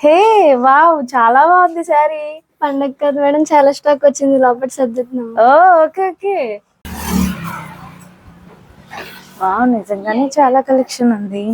హే wow చాలా బాగుంది sorry పండగ కదా మేడం చాలా స్టాక్ వచ్చింది లోపల సర్దుతున్నాం. Oh okay okay. వావ్ నిజంగానే చాలా కలెక్షన్ ఉంది.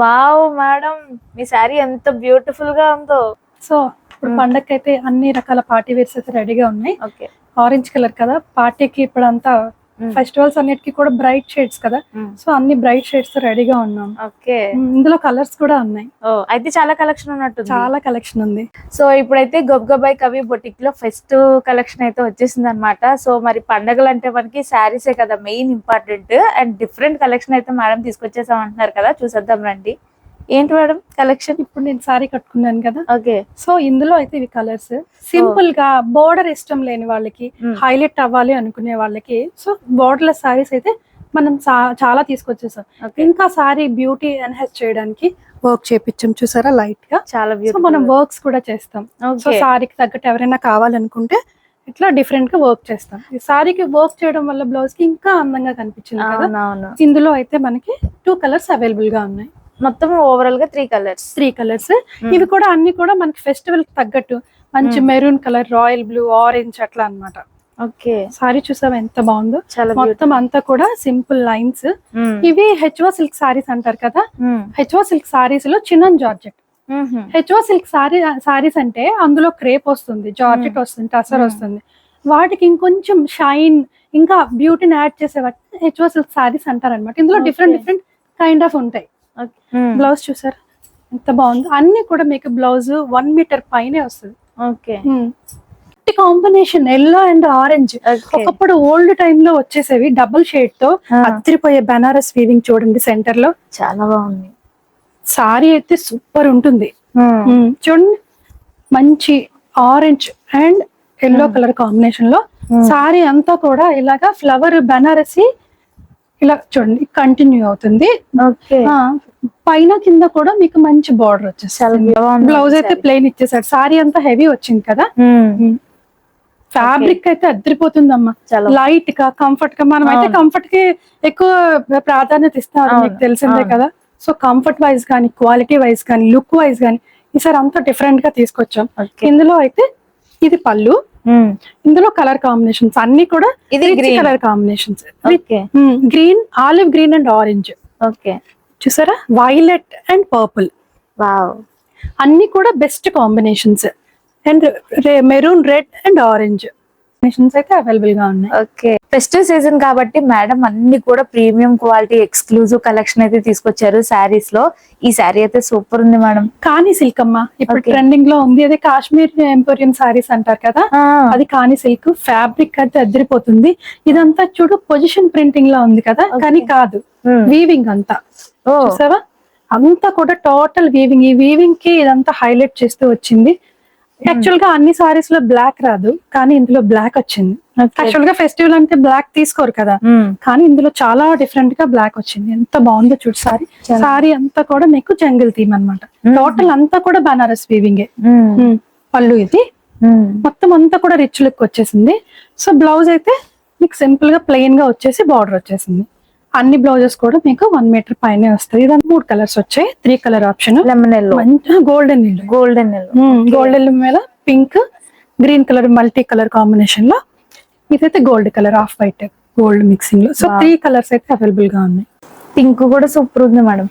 వావ్ మేడం మీ శారీ ఎంత బ్యూటిఫుల్గా ఉందో. సో ఇప్పుడు పండగకి అయితే అన్ని రకాల పార్టీ వేర్స్ అయితే రెడీగా ఉన్నాయి. ఓకే. ఆరెంజ్ కలర్ కదా పార్టీకి ఇప్పుడు అంతా ఫెస్టివల్స్ అన్నిటికీ కూడా బ్రైట్ షేడ్స్ కదా. సో అన్ని బ్రైట్ షేడ్స్ రెడీగా ఉన్నాం. ఓకే. ఉమ్, ఇందులో కలర్స్ కూడా ఉన్నాయి. ఓ అయితే చాలా కలెక్షన్ ఉన్నట్టుంది. చాలా కలెక్షన్ ఉంది. సో ఇప్పుడైతే గొబ్గబాయ్ కవి బొటిక్లో ఫెస్ట్ కలెక్షన్ అయితే వచ్చేసింది అనమాట సో మరి పండగలు అంటే మనకి శారీసే కదా main important. And different collection అయితే మేడం తీసుకొచ్చేసాం అంటున్నారు కదా చూసేద్దాం రండి. ఏంటి మేడం? కలెక్షన్ ఇప్పుడు నేను సారీ కట్టుకున్నాను కదా. ఓకే. సో ఇందులో అయితే ఇవి కలర్స్. సింపుల్గా బోర్డర్ ఇష్టం లేని వాళ్ళకి. హైలైట్ అవ్వాలి అనుకునే వాళ్ళకి. సో బోర్డర్లెస్ సారీస్ అయితే మనం చాలా తీసుకొచ్చేసాం. ఇంకా సారీ బ్యూటీ ఎన్హాన్స్ చేయడానికి వర్క్ చేపించాం చూసారా లైట్గా? చాలా సో మనం వర్క్స్ కూడా చేస్తాం. సో సారీకి తగ్గట్టు ఎవరైనా కావాలనుకుంటే ఇట్లా డిఫరెంట్గా వర్క్ చేస్తాం. ఈ సారీకి వర్క్ చేయడం వల్ల బ్లౌజ్కి ఇంకా అందంగా కనిపించింది కదా. ఇందులో అయితే మనకి టూ కలర్స్ అవైలబుల్గా ఉన్నాయి. మొత్తం ఓవరాల్గా త్రీ కలర్స్ త్రీ కలర్స్ ఇవి కూడా అన్ని కూడా మనకి ఫెస్టివల్కి తగ్గట్టు మంచి maroon colour royal blue orange అట్లా అన్నమాట. ఓకే సారీ చూసావా ఎంత బాగుందో? చాలా మొత్తం అంతా కూడా సింపుల్ లైన్స్ బ్యూటిఫుల్ ఇవి హెచ్ఓ సిల్క్ సారీస్ అంటారు కదా? హెచ్ఓ సిల్క్ సారీస్లో చిన్న georgette HO silk sari saris అంటే అందులో క్రేప్ వస్తుంది జార్జెట్ వస్తుంది టసర్ Hmm. వస్తుంది. వాటికి ఇంకొంచెం షైన్ ఇంకా బ్యూటీని యాడ్ చేసే హెచ్ఓ సిల్క్ సారీస్ అంటారు అనమాట ఇందులో డిఫరెంట్. డిఫరెంట్ కైండ్ ఆఫ్ ఉంటాయి. బ్లౌజ్ చూసారా? ఎంత బాగుంది. అన్ని కూడా మీకు బ్లౌజ్ వన్ మీటర్ పైనే వస్తుంది. Okay. Combination yellow and orange ఒకప్పుడు ఓల్డ్ టైమ్లో వచ్చేసేవి డబుల్ షేడ్తో Ah. అత్తిరిపోయే బనారస్ వీవింగ్ చూడండి సెంటర్లో చాలా బాగుంది. సారీ అయితే సూపర్ ఉంటుంది. ఉమ్, చూడండి. మంచి ఆరెంజ్ అండ్ ఎల్లో కలర్ కాంబినేషన్లో Hmm. సారీ అంతా కూడా ఇలాగా ఫ్లవర్ బనారసి ఇలా చూడండి కంటిన్యూ అవుతుంది. పైన కింద కూడా మీకు మంచి బార్డర్ వచ్చేస్తుంది. బాగుంది. బ్లౌజ్ అయితే ప్లెయిన్ ఇచ్చేసాడు సారీ అంతా హెవీ వచ్చింది కదా? ఫ్యాబ్రిక్ అయితే అద్దరిపోతుందమ్మా. లైట్గా కంఫర్ట్గా. మనం అయితే. కంఫర్ట్కి ఎక్కువ ప్రాధాన్యత ఇస్తారు మీకు తెలిసిందే. కదా? సో కంఫర్ట్ వైజ్ కానీ క్వాలిటీ వైజ్ కానీ లుక్ వైజ్ కానీ ఈసారి అంతా డిఫరెంట్గా తీసుకొచ్చాం. ఇందులో అయితే ఇది పళ్ళు. ఇందులో కలర్ కాంబినేషన్స్ అన్ని కూడా ఇది. Colour combinations. Green olive green and orange okay చూసారా? వైలెట్ అండ్ పర్పుల్ అన్ని కూడా best combinations and maroon red and orange combinations అయితే అవైలబుల్గా ఉన్నాయి. ఓకే. ఫెస్టివ్ సీజన్ కాబట్టి మేడం అన్ని కూడా ప్రీమియం క్వాలిటీ ఎక్స్క్లూజివ్ కలెక్షన్ అయితే తీసుకొచ్చారు శారీస్లో. ఈ శారీ అయితే సూపర్ ఉంది మేడం కానీ సిల్క్ అమ్మ ఇప్పుడు. ట్రెండింగ్లో ఉంది. అదే కాశ్మీర్ ఎంపోరియం సారీస్ అంటారు కదా అది కానీ సిల్క్ ఫ్యాబ్రిక్ అయితే అదిరిపోతుంది ఇదంతా చూడు పొజిషన్ ప్రింటింగ్ లా ఉంది కదా. కానీ కాదు. వీవింగ్ అంతా. చూసావా? అంతా కూడా టోటల్ వీవింగ్ ఈ వీవింగ్కి ఇదంతా హైలైట్ చేస్తూ వచ్చింది. యాక్చువల్గా అన్ని సారీస్లో బ్లాక్ రాదు కానీ ఇందులో బ్లాక్ వచ్చింది. యాక్చువల్గా ఫెస్టివల్ అంటే బ్లాక్ తీసుకోరు కదా. కానీ ఇందులో చాలా డిఫరెంట్గా బ్లాక్ వచ్చింది. ఎంత బాగుందో చూడు సారీ. సారీ అంతా కూడా మీకు జంగిల్ థీమ్ అన్నమాట. టోటల్ అంతా కూడా బనారస్ వీవింగ్ పళ్ళు ఇది. మొత్తం అంతా కూడా రిచ్ లుక్ వచ్చేసింది. సో బ్లౌజ్ అయితే మీకు సింపుల్గా ప్లెయిన్గా వచ్చేసి బార్డర్ వచ్చేసింది. అన్ని బ్లౌజెస్ కూడా మీకు వన్ మీటర్ పైనే వస్తాయి. ఇదంతా మూడు కలర్స్ వచ్చాయి. Three colour option lemon yellow golden golden yellow golden మీద pink green colour multi colour కాంబినేషన్లో ఇదైతే gold colour off white gold మిక్సింగ్లో. So. Three colours అయితే అవైలబుల్గా ఉన్నాయి. పింక్ కూడా సూపర్ ఉంది మేడం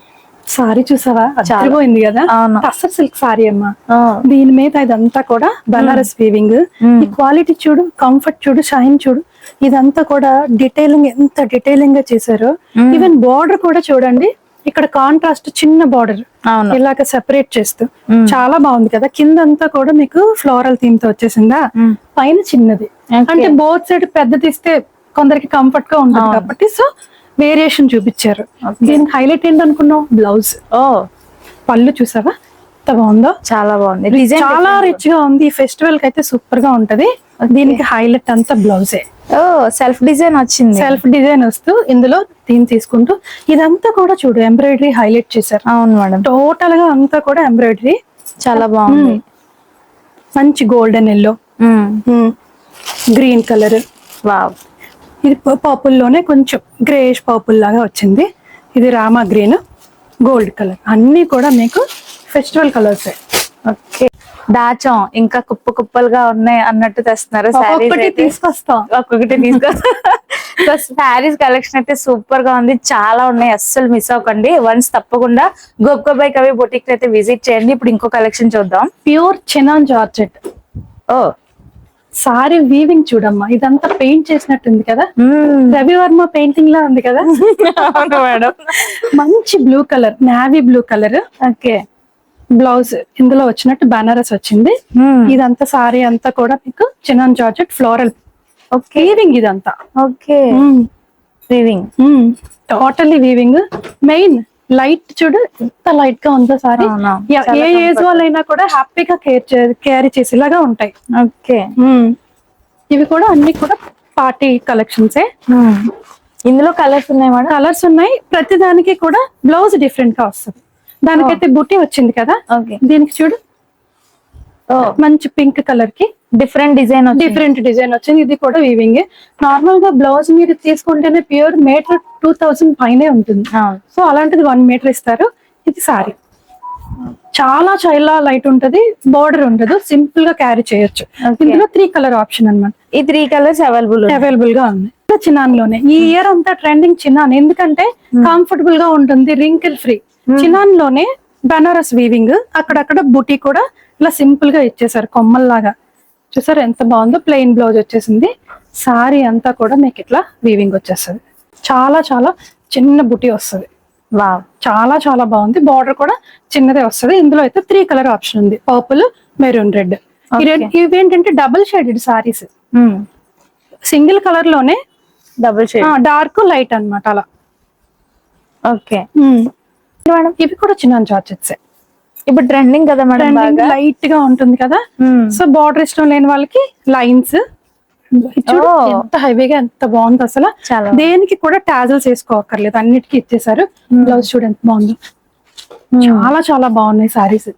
సారీ చూసావా? అదిరిపోయింది కదా? టస్సర్ సిల్క్ సారీ అమ్మా. దీని మీద ఇదంతా కూడా బనారస్ వీవింగ్ మ్మ్. ఈ క్వాలిటీ చూడు కంఫర్ట్ చూడు షైన్ చూడు. ఇదంతా కూడా డీటెయిలింగ్ ఎంత డీటెయిలింగ్గా చేశారో. ఈవెన్ బార్డర్ కూడా చూడండి. ఇక్కడ కాంట్రాస్ట్ చిన్న బార్డర్ ఇలాగ సెపరేట్ చేస్తూ. చాలా బాగుంది కదా. కింద అంతా కూడా మీకు ఫ్లోరల్ థీమ్తో వచ్చేసిందా. పైన చిన్నది. అంటే బోత్ సైడ్ పెద్దది ఇస్తే కొందరికి కంఫర్ట్గా ఉంటుంది. కాబట్టి సో వేరియేషన్ చూపించారు. దీనికి హైలైట్ ఏంటనుకున్నావు? బ్లౌజ్ ఓ. పళ్ళు చూసావా? ఎంత బాగుందో. చాలా బాగుంది. చాలా రిచ్గా ఉంది. ఈ ఫెస్టివల్కి అయితే సూపర్గా ఉంటది. దీనికి హైలైట్ అంతా బ్లౌజే ఓ సెల్ఫ్ డిజైన్ వచ్చింది. సెల్ఫ్ డిజైన్ వస్తూ ఇందులో దీన్ని తీసుకుంటూ ఇదంతా కూడా చూడు ఎంబ్రాయిడరీ హైలైట్ చేశారు. అవును మేడం. టోటల్గా అంతా కూడా ఎంబ్రాయిడరీ చాలా బాగుంది. మంచి golden yellow green colour wow ఇది పర్పుల్లోనే కొంచెం గ్రేష్ పర్పుల్ లాగా వచ్చింది. ఇది రామా గ్రీన్ గోల్డ్ కలర్ అన్ని కూడా మీకు ఫెస్టివల్ కలర్స్ ఓకే. దాచం ఇంకా కుప్ప కుప్పలుగా ఉన్నాయి అన్నట్టు తెస్తున్నారు శారీస్ తీసుకొస్తాం. ఒక్కొక్కటి తీసుకో సో శారీస్ కలెక్షన్ అయితే సూపర్గా ఉంది. చాలా ఉన్నాయి. అస్సలు మిస్ అవ్వకండి. వన్స్ తప్పకుండా గోప్కోబాయ్ కవి బొటిక్ అయితే విజిట్ చేయండి. ఇప్పుడు ఇంకో కలెక్షన్ చూద్దాం. Pure chinon georgette oh. Sari weaving చూడమ్మా. ఇదంతా పెయింట్ చేసినట్టుంది కదా? రవివర్మ పెయింటింగ్ లా ఉంది కదా? మేడం. మంచి blue colour navy blue colour okay. Blouse ఇందులో వచ్చినట్టు బనారస్ వచ్చింది. ఇదంతా సారీ అంతా కూడా మీకు చినాన్ జార్జెట్ ఫ్లోరల్ వీవింగ్ ఇదంతా. Okay weaving totally weaving main light చూడు ఎంత లైట్గా ఉందో సారీ. ఏ ఏజ్. వాళ్ళైనా కూడా హ్యాపీగా కేర్ క్యారీ చేసేలాగా ఉంటాయి. Okay hmm. ఇవి కూడా అన్ని కూడా పార్టీ కలెక్షన్సే ఇందులో కలర్స్ ఉన్నాయి మేడం? కలర్స్ ఉన్నాయి. ప్రతి దానికి కూడా బ్లౌజ్ డిఫరెంట్గా వస్తుంది. దానికైతే బుట్టి వచ్చింది కదా? ఓకే దీనికి చూడు. ఓ మంచి పింక్ కలర్కి. డిఫరెంట్ డిజైన్ డిఫరెంట్ డిజైన్ వచ్చింది. ఇది కూడా వీవింగ్ నార్మల్గా బ్లౌజ్ మీరు తీసుకుంటేనే ప్యూర్ మీటర్ టూ థౌసండ్ పైనే ఉంటుంది. సో అలాంటిది వన్ మీటర్ ఇస్తారు. ఇది సారీ చాలా చాలా లైట్ ఉంటది. బోర్డర్ ఉండదు. సింపుల్గా క్యారీ చేయొచ్చు. ఇందులో త్రీ కలర్ ఆప్షన్ అన్నమాట. ఈ త్రీ కలర్స్ అవైలబుల్ అవైలబుల్గా ఉంది చిన్నాన్లోనే ఈ ఇయర్ అంతా ట్రెండింగ్ చిన్నాన్. ఎందుకంటే కంఫర్టబుల్గా ఉంటుంది. రింకిల్ ఫ్రీ చిన్నాన్లోనే బనారస్ వీవింగ్ అక్కడక్కడ బుటీ కూడా ఇలా సింపుల్గా ఇచ్చేసారు కొమ్మల్లాగా. చూసారు ఎంత బాగుందో ప్లెయిన్ బ్లౌజ్ వచ్చేసింది. సారీ అంతా కూడా మీకు ఇట్లా వీవింగ్ వచ్చేస్తుంది. చాలా చాలా చిన్న బుటీ వస్తుంది. వావ్ చాలా చాలా బాగుంది. బార్డర్ కూడా చిన్నదే వస్తుంది. ఇందులో అయితే త్రీ కలర్ ఆప్షన్ ఉంది. పర్పుల్ మెరూన్ రెడ్ ఈ రెడ్ ఇవి ఏంటంటే డబుల్ షేడెడ్ సారీస్ సింగిల్ కలర్లోనే డబుల్ షేడ్ డార్క్ లైట్ అన్నమాట అలా. Okay madam? ఇవి కూడా చిన్న చార్జెస్ ఇప్పుడు ట్రెండింగ్ కదా మేడం బాగా? లైట్గా ఉంటుంది కదా. సో బార్డర్ ఇష్టం లేని వాళ్ళకి లైన్స్. ఎంత హెవీగా ఎంత బాగుంది అసలు. దేనికి కూడా టాజల్స్ వేసుకోవక్కర్లేదు అన్నిటికీ ఇచ్చేసారు బ్లౌజ్ చూడు ఎంత బాగుందో. చాలా చాలా బాగున్నాయి సారీస్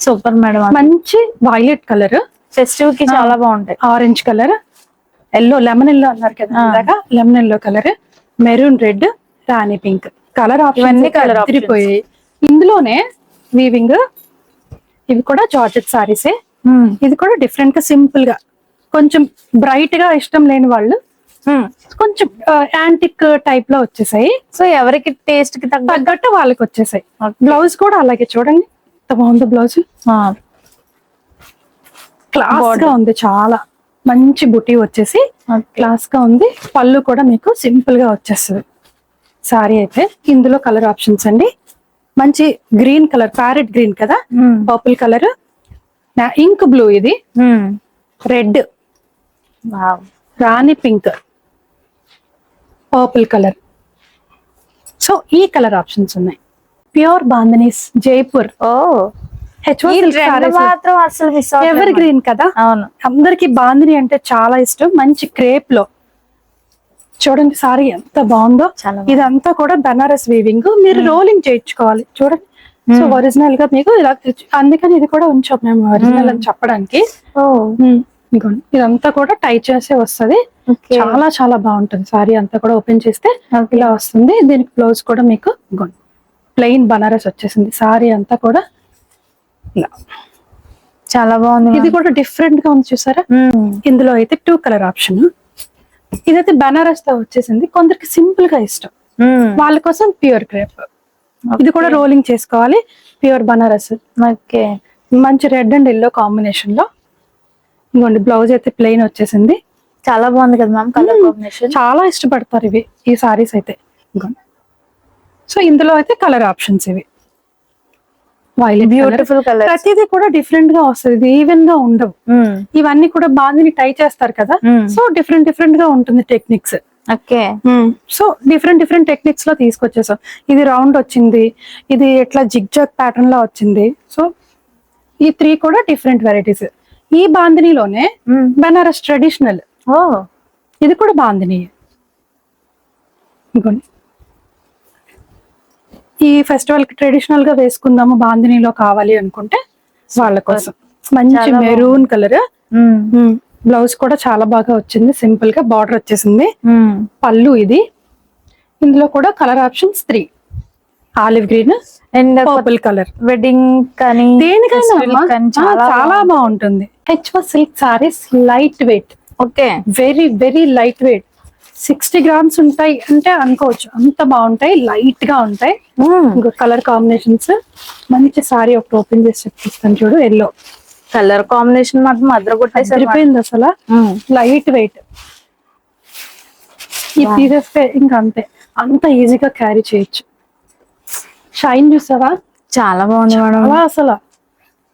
సూపర్ మేడం మంచి వైలెట్ కలర్ ఫెస్టివ్కి చాలా బాగుంటాయి. Orange colour yellow lemon yellow అన్నారు కదా lemon yellow colour maroon red రాణి పింక్ కలర్ colour కలర్. తిరిగిపోయాయి ఇందులోనే వీవింగ్ ఇవి కూడా జార్జెట్ సారీసే ఇది కూడా డిఫరెంట్గా సింపుల్గా. కొంచెం బ్రైట్గా ఇష్టం లేని వాళ్ళు కొంచెం యాంటిక్ టైప్లో వచ్చేసాయి. సో ఎవరికి టేస్ట్కి తగ్గ తగ్గట్టు వాళ్ళకి వచ్చేసాయి. బ్లౌజ్ కూడా అలాగే చూడండి. ఎంత బాగుంది బ్లౌజ్ క్లాస్గా ఉంది చాలా. మంచి బుటీ వచ్చేసి క్లాస్గా ఉంది. పళ్ళు కూడా మీకు సింపుల్గా వచ్చేస్తుంది. సారీ అయితే ఇందులో కలర్ ఆప్షన్స్ అండి. మంచి గ్రీన్ కలర్ ప్యారెట్ గ్రీన్ కదా? Purple colour. ఇంక్ బ్లూ ఇది. Red. Rani pink. Purple colour. So ఈ కలర్ ఆప్షన్స్ ఉన్నాయి. ప్యూర్ బాందనీస్ జైపూర్. ఓ. ఎవర్ గ్రీన్ కదా? అవును. అందరికి బాందిని అంటే చాలా ఇష్టం. మంచి క్రేప్లో చూడండి సారీ ఎంత బాగుందో. ఇదంతా కూడా బనారస్ వీవింగ్ మీరు రోలింగ్ చేయించుకోవాలి. చూడండి. సో ఒరిజినల్గా మీకు ఇలా అందుకని ఇది కూడా ఉంచాం మేము ఒరిజినల్ అని చెప్పడానికి. ఇదంతా కూడా టై చేసే వస్తది. చాలా చాలా బాగుంటుంది. సారీ అంతా కూడా ఓపెన్ చేస్తే. ఇలా వస్తుంది. దీనికి బ్లౌజ్ కూడా మీకు ప్లెయిన్ బనారస్ వచ్చేసింది. సారీ అంతా కూడా ఇలా. చాలా బాగుంది ఇది కూడా డిఫరెంట్గా ఉంది చూసారా. ఇందులో అయితే టూ కలర్ ఆప్షన్ ఇదైతే బనారస్తో వచ్చేసింది. కొందరికి సింపుల్గా ఇష్టం. వాళ్ళ కోసం ప్యూర్ క్రేప్. ఇది కూడా రోలింగ్ చేసుకోవాలి. ప్యూర్ బనారస్. ఓకే. మంచి రెడ్ అండ్ ఎల్లో కాంబినేషన్లో ఇంకోండి బ్లౌజ్ అయితే ప్లెయిన్ వచ్చేసింది. చాలా బాగుంది కదా మ్యామ్ కలర్ కాంబినేషన్? చాలా ఇష్టపడతారు ఇవి. ఈ సారీస్ అయితే. సో ఇందులో అయితే కలర్ ఆప్షన్స్ ఇవి. వైలెట్ బ్యూటిఫుల్ కలర్ ప్రతిదీ కూడా డిఫరెంట్గా వస్తుంది. ఈవెన్గా ఉండవు. ఇవన్నీ కూడా బాందిని టై చేస్తారు కదా. సో డిఫరెంట్ డిఫరెంట్గా ఉంటుంది techniques okay. So different different టెక్నిక్స్లో తీసుకొచ్చేసాం. ఇది రౌండ్ వచ్చింది. ఇది ఎట్లా జిగ్ జాగ్ ప్యాటర్న్లో వచ్చింది. సో ఈ త్రీ కూడా డిఫరెంట్ వెరైటీస్ ఈ బాందినిలోనే బనారస్ ట్రెడిషనల్ ఇది కూడా బాందిని ఈ ఫెస్టివల్కి ట్రెడిషనల్గా వేసుకుందాము బాందినిలో కావాలి అనుకుంటే వాళ్ళ కోసం. మంచి. Maroon colour. బ్లౌజ్ కూడా చాలా బాగా వచ్చింది. సింపుల్గా బార్డర్ వచ్చేసింది. పళ్ళు ఇది. ఇందులో కూడా colour options three olive green and purple colour wedding కానీ దేనికైనా చాలా బాగుంటుంది. హెచ్వా silk saris light weight okay very very light weight sixty grams ఉంటాయి అంటే అనుకోవచ్చు. అంత బాగుంటాయి లైట్గా ఉంటాయి ఇంకో కలర్ కాంబినేషన్స్. మంచి సారీ ఒకటి ఓపెన్ చేసి చూపిస్తాను చూడు ఎల్లో. కలర్ కాంబినేషన్ మాత్రం అద్ర కొట్టేసారు సరిపోయింది అసలు. Light weight. ఈ తీసేస్తే ఇంకా అంతే అంత ఈజీగా క్యారీ చేయొచ్చు. షైన్ చూసావా? చాలా బాగుంది మేడం. అసలు.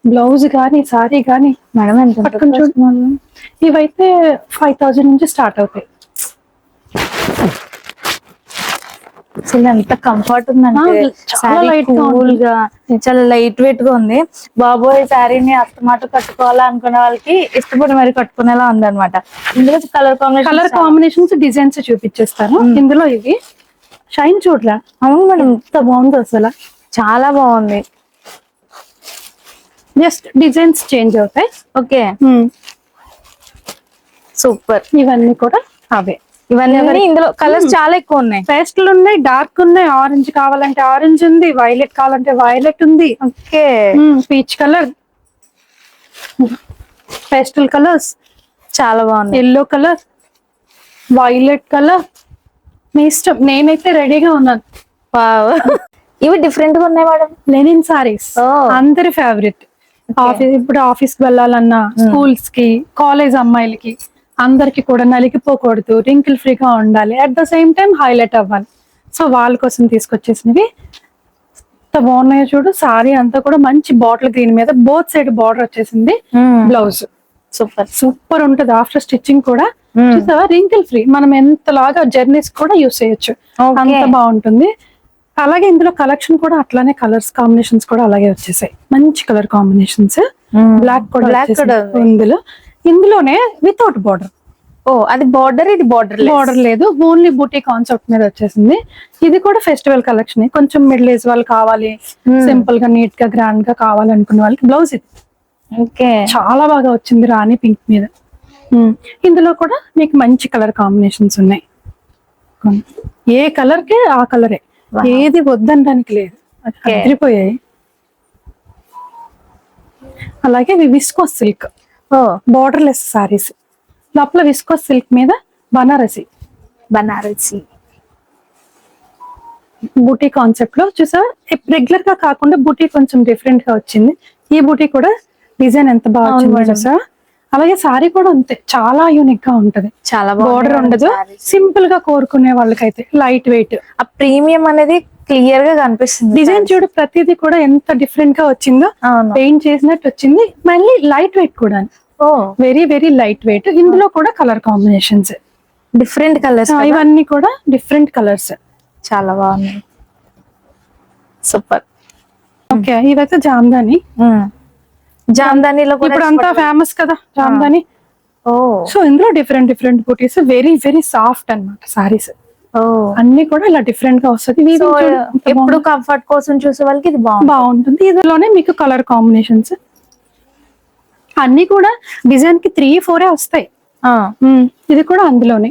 బ్లౌజ్ కానీ సారీ కానీ మేడం ఎంత పట్టుకొని చూడు. ఇవైతే ఫైవ్ థౌజండ్ నుంచి స్టార్ట్ అవుతాయి. అసలు ఎంత కంఫర్ట్ ఉందంటే. ఆ, చాలా కూల్గా చాలా లైట్ వెయిట్గా ఉంది. బాబోయ్ శారీని అస్తమాట కట్టుకోవాలా అనుకునే వాళ్ళకి ఇష్టపడి మరి కట్టుకునేలా ఉంది అనమాట ఇందులో colour combination colour combinations designs చూపించేస్తాను ఇందులో ఇవి. షైన్ చూడరా? అవును మేడం. ఎంత బాగుందో అసలు. చాలా బాగుంది. జస్ట్ డిజైన్స్ చేంజ్ అవుతాయి. ఓకే. సూపర్ ఇవన్నీ కూడా అవే. ఇవన్నీ ఇందులో కలర్స్ చాలా ఎక్కువ ఉన్నాయి. పేస్ట్లు ఉన్నాయి డార్క్ ఉన్నాయి ఆరెంజ్ కావాలంటే ఆరెంజ్ ఉంది వైలెట్ కావాలంటే వైలెట్ ఉంది. Okay. Peach colour pastel colours చాలా బాగుంది ఎల్లో కలర్ వైలెట్ కలర్ మీ ఇష్టం. నేనైతే రెడీగా ఉన్నాను. ఇవి డిఫరెంట్గా ఉన్నాయి మేడం. లెనిన్ సారీస్. అందరి ఫేవరెట్ ఆఫీస్ ఇప్పుడు ఆఫీస్కి వెళ్ళాలన్నా స్కూల్స్కి కాలేజ్ అమ్మాయిలకి అందరికి కూడా నలిగిపోకూడదు రింకిల్ ఫ్రీగా ఉండాలి. At the same time highlight అవ్వాలి. సో వాళ్ళ కోసం తీసుకొచ్చేసినవి. ఎంత బాగున్నాయో చూడు సారీ అంతా కూడా మంచి బాటిల్ గ్రీన్ మీద బోత్ సైడ్ బార్డర్ వచ్చేసింది బ్లౌజ్ సూపర్ సూపర్ ఉంటది. ఆఫ్టర్ స్టిచ్చింగ్ కూడా Hmm. చూసావా? రింకిల్ ఫ్రీ మనం ఎంతలాగా జర్నీస్ కూడా యూస్ చేయొచ్చు. అంత బాగుంటుంది. అలాగే ఇందులో కలెక్షన్ కూడా అట్లానే కలర్స్ కాంబినేషన్స్ కూడా అలాగే వచ్చేసాయి. మంచి కలర్ కాంబినేషన్స్ బ్లాక్ కూడా. ఇందులో. ఇందులోనే వితౌట్ బార్డర్ ఓ అది బార్డర్ ఇది బార్డర్ బార్డర్ లేదు. ఓన్లీ బూటీ కాన్సెప్ట్ మీద వచ్చేసింది. ఇది కూడా ఫెస్టివల్ కలెక్షన్ కొంచెం మిడిల్ ఏజ్ వాళ్ళు కావాలి సింపుల్గా నీట్గా గ్రాండ్గా కావాలనుకునే వాళ్ళకి బ్లౌజ్ ఇది. ఓకే. చాలా బాగా వచ్చింది రాణి పింక్ మీద. ఉమ్. ఇందులో కూడా మీకు మంచి కలర్ కాంబినేషన్స్ ఉన్నాయి. ఏ కలర్కి ఆ కలరే. ఏది వద్దనడానికి లేదు. అదిరిపోయాయి. అలాగే viscose silk. Border less saris లోపల విస్కోస్ సిల్క్ మీద బనారసి. బనారసి. బూటీ కాన్సెప్ట్లో చూసా రెగ్యులర్గా కాకుండా బూటీ కొంచెం డిఫరెంట్గా వచ్చింది. ఈ బూటీ కూడా డిజైన్ ఎంత బాగా అవును వచ్చింది మేడం. చూసా అలాగే సారీ కూడా అంతే. చాలా యూనిక్గా ఉంటది. చాలా బార్డర్ బాగుంది ఉండదు. సింపుల్గా కోరుకునే వాళ్ళకైతే లైట్ వెయిట్ ఆ ప్రీమియం అనేది క్లియర్గా కనిపిస్తుంది డిజైన్ చూడు ప్రతిదీ కూడా ఎంత డిఫరెంట్గా వచ్చిందో పెయింట్ చేసినట్టు వచ్చింది. మళ్ళీ లైట్ వెయిట్ కూడా. వెరీ వెరీ లైట్ వెయిట్ ఇందులో కూడా కలర్ కాంబినేషన్స్ డిఫరెంట్ కలర్స్ ఇవన్నీ కూడా డిఫరెంట్ కలర్స్ చాలా బాగుంది. సూపర్ ఓకే ఇవైతే జామ్దాని. జామ్దానిలో కూడా ఇప్పుడు అంతా ఫేమస్ కదా జామ్దాని? ఓ. సో ఇందులో different different bootis very very soft అన్నమాట సారీస్ అన్ని కూడా ఇలా డిఫరెంట్గా వస్తుంది. ఎప్పుడు. కంఫర్ట్ కోసం చూసే వాళ్ళకి ఇది బాగుంటుంది. ఇందులోనే మీకు కలర్ కాంబినేషన్స్ అన్ని కూడా డిజైన్కి త్రీ ఫోరే వస్తాయి. ఇది కూడా అందులోనే.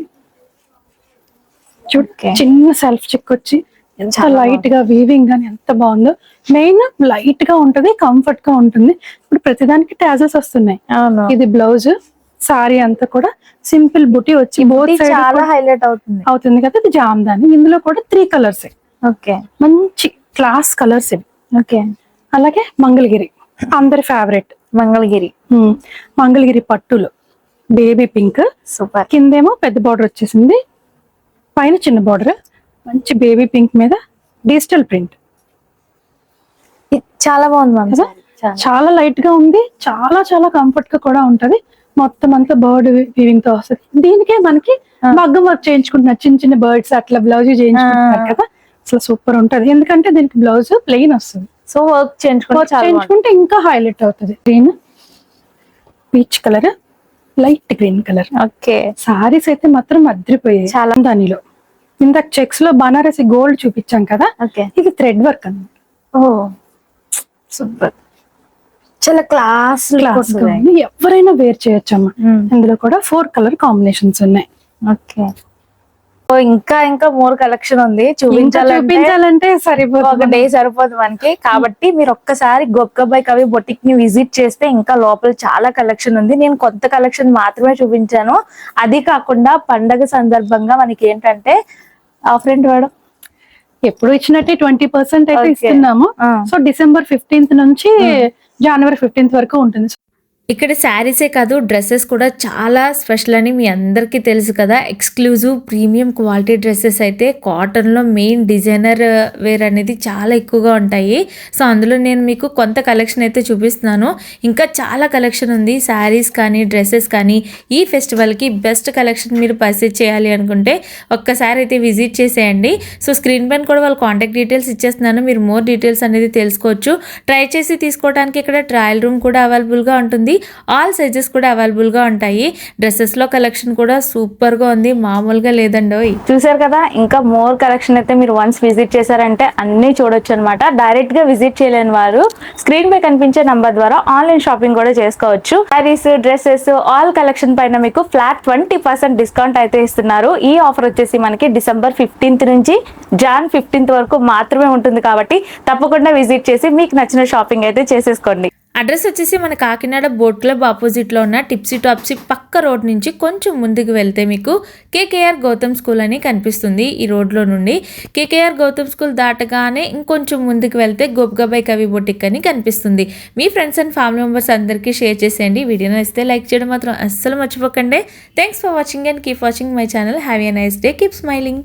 చిన్న సెల్ఫ్ చెక్ వచ్చి ఎంత చాలా లైట్గా వీవింగ్ గాని ఎంత బాగుందో. మెయిన్ లైట్గా ఉంటది కంఫర్ట్గా ఉంటుంది. ఇప్పుడు ప్రతిదానికి టాజెస్ వస్తున్నాయి. ఇది బ్లౌజ్ సారీ అంతా కూడా సింపుల్ బుటీ వచ్చి బోత్ చాలా హైలైట్ అవుతుంది. అవుతుంది కదా ఇది జామ్దాని. ఇందులో కూడా త్రీ కలర్స్ ఓకే. మంచి క్లాస్ కలర్స్ ఇవి. ఓకే. అలాగే మంగళగిరి అందరి ఫేవరెట్ మంగళగిరి. మంగళగిరి పట్టులు. Baby pink super. కిందేమో పెద్ద బార్డర్ వచ్చేసింది. పైన చిన్న బార్డర్ మంచి బేబీ పింక్ మీద డిజిటల్ ప్రింట్ చాలా బాగుంది? చాలా. లైట్గా ఉంది. చాలా చాలా కంఫర్ట్గా కూడా ఉంటది. మొత్తం అంతా బర్డ్ వీవింగ్తో వస్తుంది. దీనికే మనకి మగ్గం వర్క్ చేయించుకుంటున్నారు. చిన్న చిన్న బర్డ్స్ అట్లా బ్లౌజ్ చేయించుకుంటున్నారు కదా. అసలు సూపర్ ఉంటది. ఎందుకంటే దీనికి బ్లౌజ్ ప్లెయిన్ వస్తుంది. సో వర్క్ చేయించుకుంటే ఇంకా హైలైట్ అవుతుంది. Green peach colour light green colour okay. Saris అయితే మాత్రం అద్రిపోయాయి చాలా. దానిలో. ఇందాక చెక్స్లో బనారసి గోల్డ్ చూపించాం కదా. ఇది థ్రెడ్ వర్క్ అన్నమాట. ఓ సూపర్. చాలా క్లాస్ క్లాస్. ఎవరైనా వేర్ చేయొచ్చు అమ్మా. ఇందులో కూడా ఫోర్ కలర్ కాంబినేషన్స్ ఉన్నాయి. ఓకే. సో ఇంకా ఇంకా మోర్ కలెక్షన్ ఉంది. చూపించాలంటే చూపించాలంటే ఒక సరిపోతుంది డే సరిపోదు మనకి. కాబట్టి మీరు ఒక్కసారి గొక్కబాయ్ కవి బొటిక్ని విజిట్ చేస్తే ఇంకా లోపల చాలా కలెక్షన్ ఉంది. నేను కొత్త కలెక్షన్ మాత్రమే చూపించాను. అది కాకుండా పండగ సందర్భంగా మనకి ఏంటంటే ఆఫరెంట్ మేడం ఎప్పుడు ఇచ్చినట్టే ట్వంటీ పర్సెంట్ అయితే. ఇస్తున్నాము. ఆ. సో డిసెంబర్ ఫిఫ్టీన్త్ నుంచి జనవరి ఫిఫ్టీన్త్ వరకు ఉంటుంది. ఇక్కడ శారీసే కాదు డ్రెస్సెస్ కూడా చాలా స్పెషల్ అని మీ అందరికీ తెలుసు కదా. ఎక్స్క్లూజివ్ ప్రీమియం క్వాలిటీ డ్రెస్సెస్ అయితే కాటన్లో మెయిన్ డిజైనర్ వేర్ అనేది చాలా ఎక్కువగా ఉంటాయి. సో అందులో నేను మీకు కొంత కలెక్షన్ అయితే చూపిస్తున్నాను. ఇంకా చాలా కలెక్షన్ ఉంది. శారీస్ కానీ డ్రెస్సెస్ కానీ. ఈ ఫెస్టివల్కి బెస్ట్ కలెక్షన్ మీరు పర్చేజ్ చేయాలి అనుకుంటే ఒక్కసారి అయితే విజిట్ చేసేయండి. సో స్క్రీన్ పైన కూడా వాళ్ళ కాంటాక్ట్ డీటెయిల్స్ ఇచ్చేస్తున్నాను. మీరు మోర్ డీటెయిల్స్ అనేది తెలుసుకోవచ్చు. ట్రై చేసి తీసుకోవడానికి ఇక్కడ ట్రయల్ రూమ్ కూడా అవైలబుల్గా ఉంటుంది. ఆల్ సైజెస్ కూడా అవైలబుల్గా ఉంటాయి. డ్రెస్సెస్లో కలెక్షన్ కూడా సూపర్గా ఉంది. మామూలుగా లేదండి చూసారు కదా ఇంకా మోర్ కలెక్షన్ అయితే మీరు వన్స్ విజిట్ చేశారంటే అన్ని చూడొచ్చు అనమాట డైరెక్ట్గా విజిట్ చేయలేని వారు స్క్రీన్ పై కనిపించే నంబర్ ద్వారా ఆన్లైన్ షాపింగ్ కూడా చేసుకోవచ్చు. శారీస్ డ్రెస్సెస్ ఆల్ కలెక్షన్ పైన మీకు ఫ్లాట్ ట్వంటీ పర్సెంట్ డిస్కౌంట్ అయితే ఇస్తున్నారు. ఈ ఆఫర్ వచ్చేసి మనకి డిసెంబర్ ఫిఫ్టీన్త్ నుంచి జాన్ ఫిఫ్టీన్త్ వరకు మాత్రమే ఉంటుంది కాబట్టి తప్పకుండా విజిట్ చేసి మీకు నచ్చిన షాపింగ్ అయితే చేసేసుకోండి. అడ్రస్ వచ్చేసి మన కాకినాడ బోట్ క్లబ్ ఆపోజిట్లో ఉన్న టిప్సీ టాప్సీ పక్క రోడ్ నుంచి కొంచెం ముందుకు వెళ్తే మీకు కేకేఆర్ గౌతమ్ స్కూల్ అని కనిపిస్తుంది ఈ రోడ్లో నుండి. కేకేఆర్ గౌతమ్ స్కూల్ దాటగానే ఇంకొంచెం ముందుకు వెళ్తే గోప్గాబాయ్ కవి బొటిక్ అని కనిపిస్తుంది. మీ ఫ్రెండ్స్ అండ్ ఫ్యామిలీ మెంబర్స్ అందరికీ షేర్ చేసేయండి. వీడియో నచ్చితే లైక్ చేయడం మాత్రం అస్సలు మర్చిపోకండి. Thanks for watching and keep watching my channel. Have a nice day. Keep smiling.